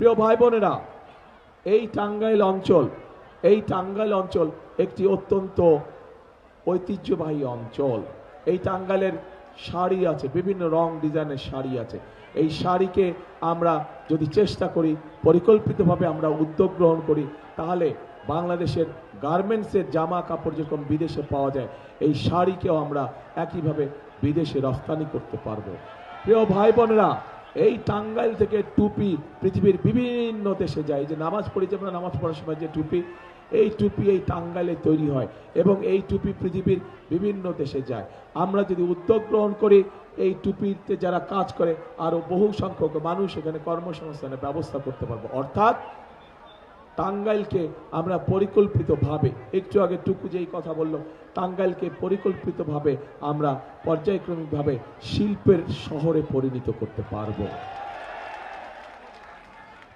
প্রিয় ভাই বোনেরা, এই টাঙ্গাইল অঞ্চল, এই টাঙ্গাইল অঞ্চল একটি অত্যন্ত ঐতিহ্যবাহী অঞ্চল। এই টাঙ্গাইলের শাড়ি আছে, বিভিন্ন রং ডিজাইনের শাড়ি আছে। এই শাড়িকে আমরা যদি চেষ্টা করি, পরিকল্পিতভাবে আমরা উদ্যোগ গ্রহণ করি, তাহলে বাংলাদেশের গার্মেন্টসের জামা কাপড় যেরকম বিদেশে পাওয়া যায়, এই শাড়িকেও আমরা একইভাবে বিদেশে রফতানি করতে পারব। প্রিয় ভাই বোনেরা এই টাঙ্গাইল থেকে টুপি পৃথিবীর বিভিন্ন দেশে যায়। যে নামাজ পড়েছে আমরা নামাজ পড়ার সময় যে টুপি, এই টুপি এই টাঙ্গাইলে তৈরি হয় এবং এই টুপি পৃথিবীর বিভিন্ন দেশে যায়। আমরা যদি উদ্যোগ গ্রহণ করি, এই টুপিতে যারা কাজ করে আরও বহু সংখ্যক মানুষ এখানে কর্মসংস্থানের ব্যবস্থা করতে পারব। অর্থাৎ টাঙ্গাইলকে আমরা পরিকল্পিতভাবে, একটু আগে টুকু যেই কথা বলল, টাঙ্গাইলকে পরিকল্পিতভাবে আমরা পর্যায়ক্রমিকভাবে শিল্পের শহরে পরিণত করতে পারব।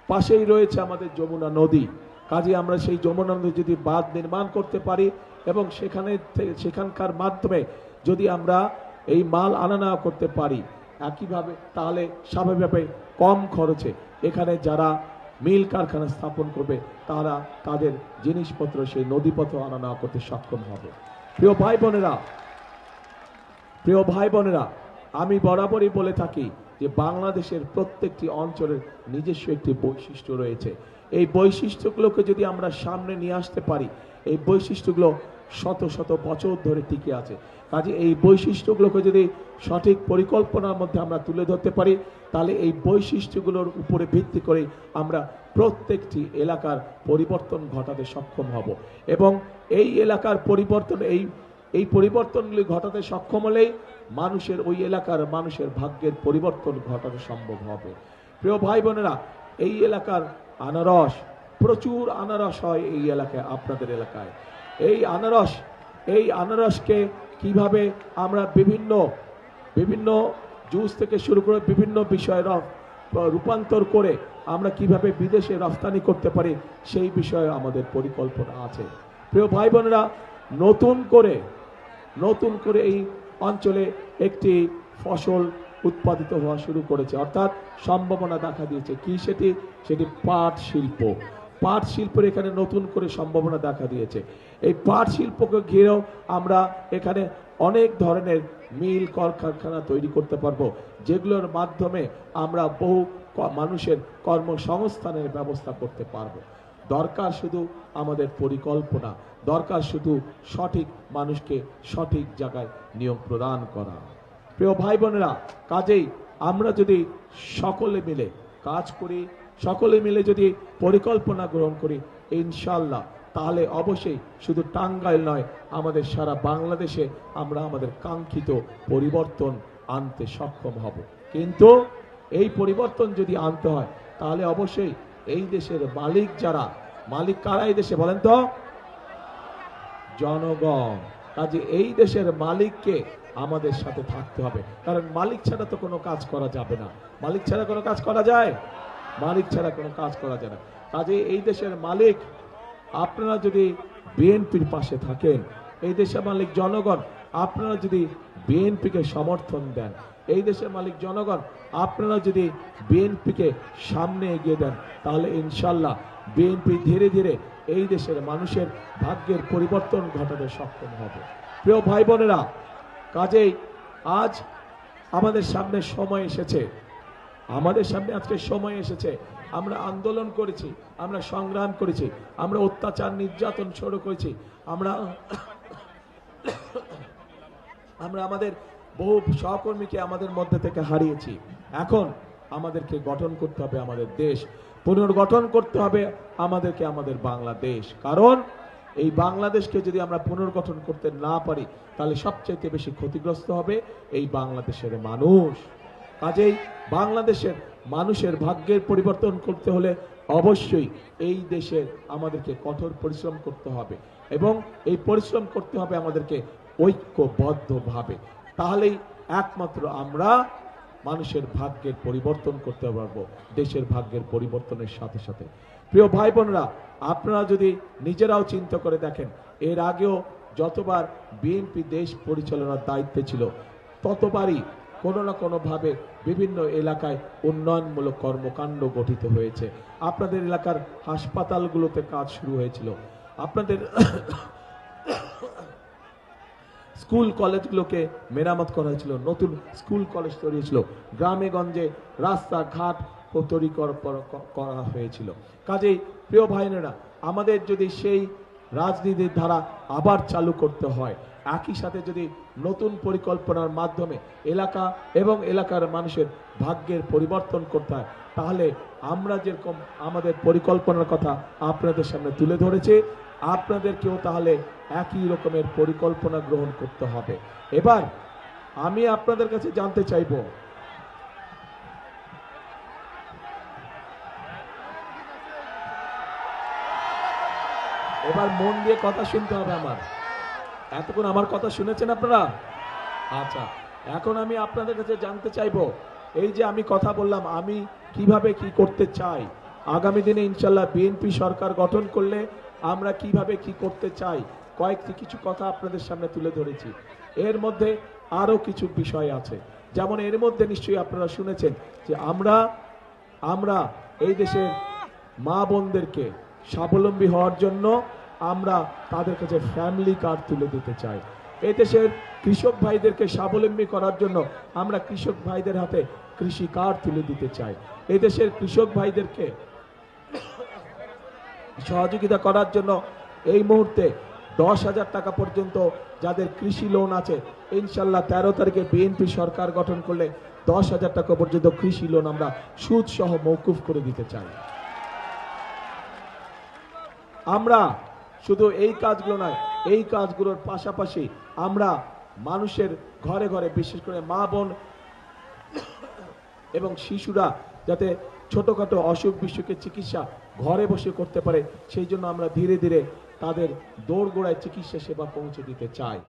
পাশেই রয়েছে আমাদের যমুনা নদী। কাজে আমরা সেই যমুনা নদী যদি বাঁধ নির্মাণ করতে পারি এবং সেখানে সেখানকার মাধ্যমে যদি আমরা এই মাল আনা নেওয়া করতে পারি, একইভাবে তাহলে স্বাভাবিকভাবে কম খরচে এখানে যারা মিল কারখানা স্থাপন করবে, তারা তাদের জিনিসপত্র সেই নদীপথে আনা নেওয়া করতে সক্ষম হবে। প্রিয় ভাই বোনেরা, প্রিয় ভাই বোনেরা, আমি বরাবরই বলে থাকি যে বাংলাদেশের প্রত্যেকটি অঞ্চলের নিজস্ব একটি বৈশিষ্ট্য রয়েছে। এই বৈশিষ্ট্যগুলোকে যদি আমরা সামনে নিয়ে আসতে পারি, এই বৈশিষ্ট্যগুলো শত শত বছর ধরে টিকে আছে। কাজে এই বৈশিষ্ট্যগুলোকে যদি সঠিক পরিকল্পনার মধ্যে আমরা তুলে ধরতে পারি, তাহলে এই বৈশিষ্ট্যগুলোর উপরে ভিত্তি করে আমরা প্রত্যেকটি এলাকার পরিবর্তন ঘটাতে সক্ষম হব। এবং এই এলাকার পরিবর্তন, এই এই পরিবর্তনগুলি ঘটাতে সক্ষম হলেই মানুষের, ওই এলাকার মানুষের ভাগ্যের পরিবর্তন ঘটানো সম্ভব হবে। প্রিয় ভাই বোনেরা এই এলাকার আনারস, প্রচুর আনারস হয় এই এলাকায়, আপনাদের এলাকায়। এই আনারস, এই আনারসকে কীভাবে আমরা বিভিন্ন বিভিন্ন জুস থেকে শুরু করে বিভিন্ন বিষয়ে রূপান্তর করে আমরা কীভাবে বিদেশে রফতানি করতে পারি, সেই বিষয়ে আমাদের পরিকল্পনা আছে। প্রিয় ভাই বোনেরা নতুন করে নতুন করে এই অঞ্চলে একটি ফসল উৎপাদিত হওয়া শুরু করেছে। অর্থাৎ সম্ভাবনা দেখা দিয়েছে। কি সেটি? সেটি পাট শিল্প। পাট শিল্পের এখানে নতুন করে সম্ভাবনা দেখা দিয়েছে। এই পাট শিল্পকে ঘিরেও আমরা এখানে অনেক ধরনের মিল, কলকারখানা তৈরি করতে পারব, যেগুলোর মাধ্যমে আমরা বহু মানুষের কর্মসংস্থানের ব্যবস্থা করতে পারব। দরকার শুধু আমাদের পরিকল্পনা, দরকার শুধু সঠিক মানুষকে সঠিক জায়গায় নিয়োগ প্রদান করা। প্রিয় ভাই বোনেরা, কাজেই আমরা যদি সকলে মিলে কাজ করি সকলে মিলে যদি পরিকল্পনা গ্রহণ করি ইনশাল্লাহ তাহলে অবশ্যই শুধু টাঙ্গাইল নয়, আমাদের সারা বাংলাদেশে আমরা আমাদের কাঙ্ক্ষিত পরিবর্তন আনতে সক্ষম হব। কিন্তু এই পরিবর্তন যদি আনতে হয়, তাহলে অবশ্যই এই দেশের মালিক যারা, মালিক কারা এই দেশে বলেন তো? জনগণ। কাজে এই দেশের মালিককে আমাদের সাথে থাকতে হবে। কারণ মালিক ছাড়া তো কোনো কাজ করা যাবে না। মালিক ছাড়া কোনো কাজ করা যায়? মালিক ছাড়া কোনো কাজ করা যায় না। কাজে এই দেশের মালিক, আপনারা যদি বিএনপির পাশে থাকেন, এই দেশের মালিক জনগণ, আপনারা যদি বিএনপিকে সমর্থন দেন, এই দেশের মালিক জনগণ, আপনারা যদি বিএনপিকে সামনে এগিয়ে দেন, তাহলে ইনশাল্লাহ বিএনপি ধীরে ধীরে এই দেশের মানুষের ভাগ্যের পরিবর্তন ঘটাতে সক্ষম হবে। প্রিয় ভাই বোনেরা, কাজেই আজ আমাদের সামনে সময় এসেছে। আমাদের সামনে আজকে সময় এসেছে। আমরা আন্দোলন করেছি, আমরা সংগ্রাম করেছি, আমরা অত্যাচার, নির্যাতন শুরু করেছি। আমরা আমরা আমাদের বহু সহকর্মীকে আমাদের মধ্যে থেকে হারিয়েছি। এখন আমাদেরকে গঠন করতে হবে আমাদের দেশ। পুনর্গঠন করতে হবে আমাদেরকে আমাদের বাংলাদেশ। কারণ এই বাংলাদেশকে যদি আমরা পুনর্গঠন করতে না পারি, তাহলে সবচাইতে বেশি ক্ষতিগ্রস্ত হবে এই বাংলাদেশের মানুষ। কাজেই বাংলাদেশের মানুষের ভাগ্যের পরিবর্তন করতে হলে অবশ্যই এই দেশের আমাদেরকে কঠোর পরিশ্রম করতে হবে এবং এই পরিশ্রম করতে হবে আমাদেরকে ঐক্যবদ্ধভাবে। তাহলেই একমাত্র আমরা মানুষের ভাগ্যের পরিবর্তন করতে পারব, দেশের ভাগ্যের পরিবর্তনের সাথে সাথে। প্রিয় ভাই বোনেরা আপনারা যদি নিজেরাও চিন্তা করে দেখেন, এর আগেও যতবার বিএনপি দেশ পরিচালনার দায়িত্বে ছিল, ততবারই কোনো না কোনোভাবে বিভিন্ন এলাকায় উন্নয়নমূলক কর্মকাণ্ড গঠিত হয়েছে। আপনাদের এলাকার হাসপাতালগুলোতে কাজ শুরু হয়েছিল। আপনাদের স্কুল কলেজগুলোকে মেরামত করা হয়েছিল, নতুন স্কুল কলেজ তৈরি হয়েছিল। গ্রামে গঞ্জে রাস্তাঘাট তৈরি করা হয়েছিল। কাজেই প্রিয় ভাইনেরা আমাদের যদি সেই রাজনীতির ধারা আবার চালু করতে হয়। একই সাথে যদি নতুন পরিকল্পনার মাধ্যমে এলাকা এবং এলাকার মানুষের ভাগ্যের পরিবর্তন করতে হয়, তাহলে আমরা যেরকম আমাদের পরিকল্পনার কথা আপনাদের সামনে তুলে ধরেছি, আপনাদেরকেও তাহলে একই রকমের পরিকল্পনা গ্রহণ করতে হবে। এবার আমি আপনাদের কাছে জানতে চাইব এবার মন দিয়ে কথা শুনতে হবে আমার। এতক্ষণ আমার কথা শুনেছেন আপনারা? আচ্ছা এখন আমি আপনাদের কাছে জানতে চাইব, এই যে আমি কথা বললাম, আমি কীভাবে কি করতে চাই? আগামী দিনে ইনশাল্লাহ বিএনপি সরকার গঠন করলে আমরা কীভাবে কি করতে চাই? কয়েকটি কিছু কথা আপনাদের সামনে তুলে ধরেছি। এর মধ্যে আরও কিছু বিষয় আছে। যেমন এর মধ্যে নিশ্চয়ই আপনারা শুনেছেন যে আমরা আমরা এই দেশের মা বোনদেরকে স্বাবলম্বী হওয়ার জন্য আমরা তাদের কাছে ফ্যামিলি কার্ড তুলে দিতে চাই। এদেশের কৃষক ভাইদেরকে স্বাবলম্বী করার জন্য আমরা কৃষক ভাইদের হাতে কৃষি কার্ড তুলে দিতে চাই। এই দেশের কৃষক ভাইদেরকে সহযোগিতা করার জন্য এই মুহূর্তে দশ হাজার টাকা পর্যন্ত যাদের কৃষি লোন আছে, ইনশাল্লাহ তেরো তারিখে বিএনপি সরকার গঠন করলে দশ হাজার টাকা পর্যন্ত কৃষি লোন আমরা সুদ সহ মৌকুফ করে দিতে চাই। আমরা শুধু এই কাজগুলো নয়, এই কাজগুলোর পাশাপাশি আমরা মানুষের ঘরে ঘরে, বিশেষ করে মা বোন এবং শিশুরা যাতে ছোটোখাটো অসুখ বিসুখের চিকিৎসা ঘরে বসে করতে পারে, সেই জন্য আমরা ধীরে ধীরে তাদের দৌড়গোড়ায় চিকিৎসা সেবা পৌঁছে দিতে চাই।